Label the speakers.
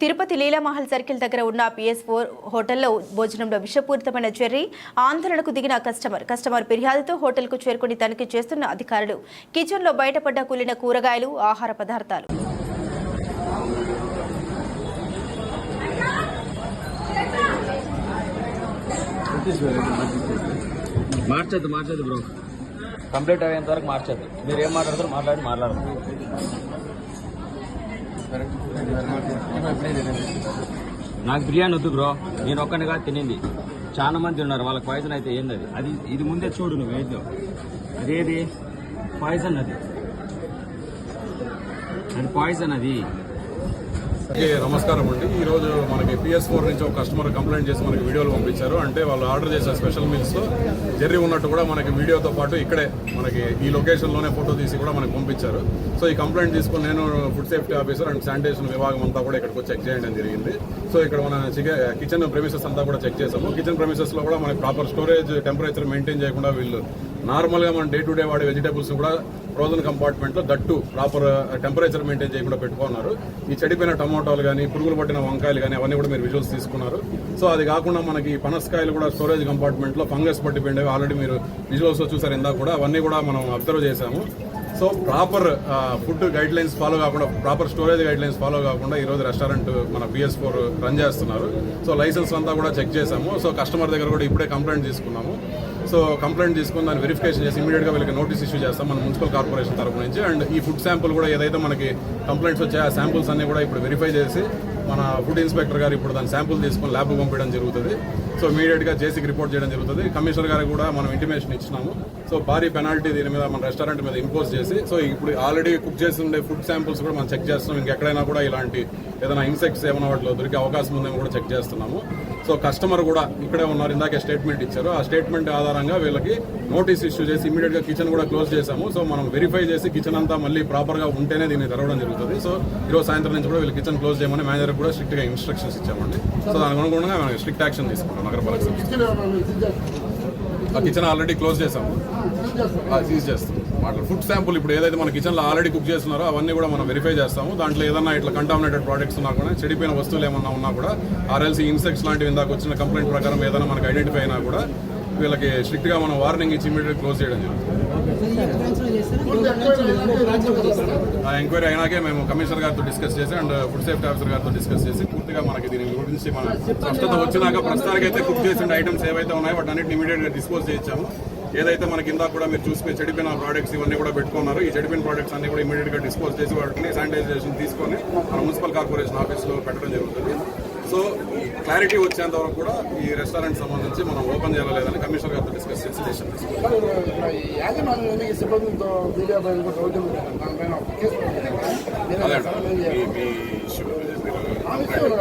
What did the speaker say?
Speaker 1: Tirupati Leela Mahal circle దగ్గర ఉన్న PS four హోటల్లో భోజనంలో విషపూరితమైన చెర్రీ ఆందోళనకు దిగిన కస్టమర్. కస్టమర్ ఫిర్యాదుతో హోటల్కు చేరుకుని తనిఖీ చేస్తున్న అధికారులు. కిచెన్లో బయటపడ్డ కూలిన కూరగాయలు ఆహార పదార్థాలు.
Speaker 2: మార్చద్దు మార్చద్దు బ్రో. కంప్లీట్ అయ్యేంత వరకు మార్చద్దు. మీరు ఏం మాట్లాడతారు మాట్లాడి మాట్లాడదు. నాకు బిర్యానీ వద్దు బ్రో. నేను ఒక్కనిగా తినింది. చాలా మంది ఉన్నారు. వాళ్ళ పాయిజన్ అయితే ఏంది అది అది ఇది ముందే చూడు నువ్వు ఏందో. అదేది? పాయిజన్ అది. అది పాయిజన్ అది.
Speaker 3: నమస్కారం అండి. ఈ రోజు మనకి పిఎస్ ఫోర్ నుంచి ఒక కస్టమర్ కంప్లైంట్ చేసి మనకి వీడియోలు పంపించారు. అంటే వాళ్ళు ఆర్డర్ చేసిన స్పెషల్ మీల్స్లో జెర్రీ ఉన్నట్టు కూడా మనకి వీడియోతో పాటు ఇక్కడే మనకి ఈ లొకేషన్లోనే ఫోటో తీసి కూడా మనకి పంపించారు. సో ఈ కంప్లైంట్ తీసుకుని నేను food safety officer and sanitation విభాగం అంతా కూడా ఇక్కడికి వచ్చి చెక్ చేయడం జరిగింది. సో ఇక్కడ మన కిచెన్ ప్రెమిసెస్ అంతా కూడా చెక్ చేసాము కిచెన్ ప్రెమిసెస్లో కూడా మనకి ప్రాపర్ స్టోరేజ్ టెంపరేచర్ మెయింటైన్ చేయకుండా వీళ్ళు నార్మల్గా మన మనం డే టు డే వాడే వెజిటేబుల్స్ కూడా ఫ్రోజన్ కంపార్ట్మెంట్లో దట్టు ప్రాపర్ టెంపరేచర్ మెయింటైన్ చేయకుండా పెట్టుకున్నారు. ఈ చెడిపోయిన టమోటాలు కానీ పురుగులు పట్టిన వంకాయలు కానీ అవన్నీ కూడా మీరు విజువల్స్ తీసుకున్నారు. సో అది కాకుండా మనకి పనసకాయలు కూడా స్టోరేజ్ కంపార్ట్మెంట్లో ఫంగస్ పట్టిపోయిండేవి ఆల్రెడీ మీరు విజువల్స్ చూసారు ఇందాక కూడా అవన్నీ కూడా మనం అబ్జర్వ్ చేశాము. So proper food guidelines follow కాకుండా proper storage guidelines follow కాకుండా ఈరోజు రెస్టారెంట్ మన పిఎస్ ఫోర్ రన్ చేస్తున్నారు. సో లైసెన్స్ అంతా కూడా చెక్ చేశాము. సో కస్టమర్ దగ్గర కూడా ఇప్పుడే కంప్లైంట్ తీసుకున్నాము. సో కంప్లైంట్ తీసుకుని దాన్ని వెరిఫికేషన్ చేసి ఇమీడియట్గా వీళ్ళకి నోటీస్ ఇష్యూ చేస్తాం మన మున్సిపల్ కార్పొరేషన్ తరపు నుంచి. అండ్ ఈ ఫుడ్ శాంపుల్ కూడా ఏదైతే మనకి కంప్లైంట్స్ వచ్చాయో ఆ శాంపుల్స్ అన్ని కూడా ఇప్పుడు వెరిఫై చేసి మన ఫుడ్ ఇన్స్పెక్టర్ గారు ఇప్పుడు దాని శాంపుల్ తీసుకొని ల్యాబ్ పంపించడం జరుగుతుంది. సో ఇమీడియట్గా జేసీకి రిపోర్ట్ చేయడం జరుగుతుంది. కమిషనర్ గారికి కూడా మనం ఇంటిమేషన్ ఇచ్చినాము. సో భారీ పెనాల్టీ దీని మీద మన రెస్టారెంట్ మీద ఇంపోజ్ చేసి సో ఇప్పుడు ఆల్రెడీ కుక్ చేసి ఉండే ఫుడ్ శాంపుల్స్ కూడా మనం చెక్ చేస్తున్నాం. ఇంకెక్కడైనా కూడా ఇలాంటి ఏదైనా ఇన్సెక్ట్స్ ఏమైనా వాటిలో దొరికే అవకాశం ఉందేమో కూడా చెక్ చేస్తున్నాము. సో కస్టమర్ కూడా ఇక్కడే ఉన్నారు ఇందాకే స్టేట్మెంట్ ఇచ్చారు. ఆ స్టేట్మెంట్ ఆధారంగా వీళ్ళకి నోటీస్ ఇష్యూ చేసి ఇమీడియట్గా కిచెన్ కూడా క్లోజ్ చేశాము. సో మనం వెరిఫై చేసి కిచెన్ అంతా మళ్ళీ ప్రాపర్గా ఉంటేనే దీన్ని తెరవడం జరుగుతుంది. సో ఈరోజు సాయంత్రం నుంచి కూడా వీళ్ళు కిచెన్ క్లోజ్ చేయమని మేనేజర్ కూడా స్ట్రిక్ట్గా ఇన్స్ట్రక్షన్స్ ఇచ్చామండి. సో దానికి అనుగుణంగా మనం స్ట్రిక్ట్ యాక్షన్ తీసుకుంటాం నగరపాలక సంస్థ ఆ కిచెన్ ఆల్రెడీ క్లోజ్ చేసాము సీజ్ చేస్తాం. వాటర్ ఫుడ్ శాంపుల్ ఇప్పుడు ఏదైతే మన కిచెన్లో ఆల్రెడీ కుక్ చేస్తున్నారో అవన్నీ కూడా మనం వెరిఫై చేస్తాము. దాంట్లో ఏదన్నా ఇట్లా కంటామినేటెడ్ ప్రోడక్ట్స్ ఉన్నా కూడా చెడిపోయిన వస్తువులు ఏమన్నా ఉన్నా కూడా ఆర్ఎల్సీ ఇన్సెక్ట్స్ లాంటివి ఇందాక వచ్చిన కంప్లైంట్ ప్రకారం ఏదైనా మనకు ఐడెంటిఫై అయినా కూడా వీళ్ళకి స్ట్రిక్ట్గా మనం వార్నింగ్ ఇచ్చి ఇమీడియట్ క్లోజ్ చేయడం జరుగుతుంది. ఆ ఎంక్వైరీ అయినాకే మేము కమిషనర్ గారితో డిస్కస్ చేసి అండ్ ఫుడ్ సేఫ్టీ ఆఫీసర్ గారితో డిస్కస్ చేసి పూర్తిగా మనకి దీని గురించి మన స్పష్టత వచ్చినాక ప్రస్తుతానికి అయితే కుక్ చేసిన ఐటమ్స్ ఏవైతే ఉన్నాయో వాటి అన్నింటిని ఇమీడియట్గా డిస్పోజ్ చేయించాము. ఏదైతే మనకి ఇందా కూడా మీరు చూసుకుని చెడిపోయిన ప్రోడక్ట్స్ ఇవన్నీ కూడా పెట్టుకున్నారు. ఈ చెడిపోయిన ప్రోడక్ట్స్ అన్ని కూడా ఇమీడియట్గా డిస్పోజ్ చేసి వాటిని శానిటైజేషన్ తీసుకొని మన మున్సిపల్ కార్పొరేషన్ ఆఫీస్లో పెట్టడం జరుగుతుంది. సో క్లారిటీ వచ్చేంత వరకు కూడా ఈ రెస్టారెంట్ సంబంధించి మనం ఓపెన్ చేయాలా లేదని కమిషనర్ గారితో డిస్కస్ చేసి డెసిషన్ తీసుకుంటాం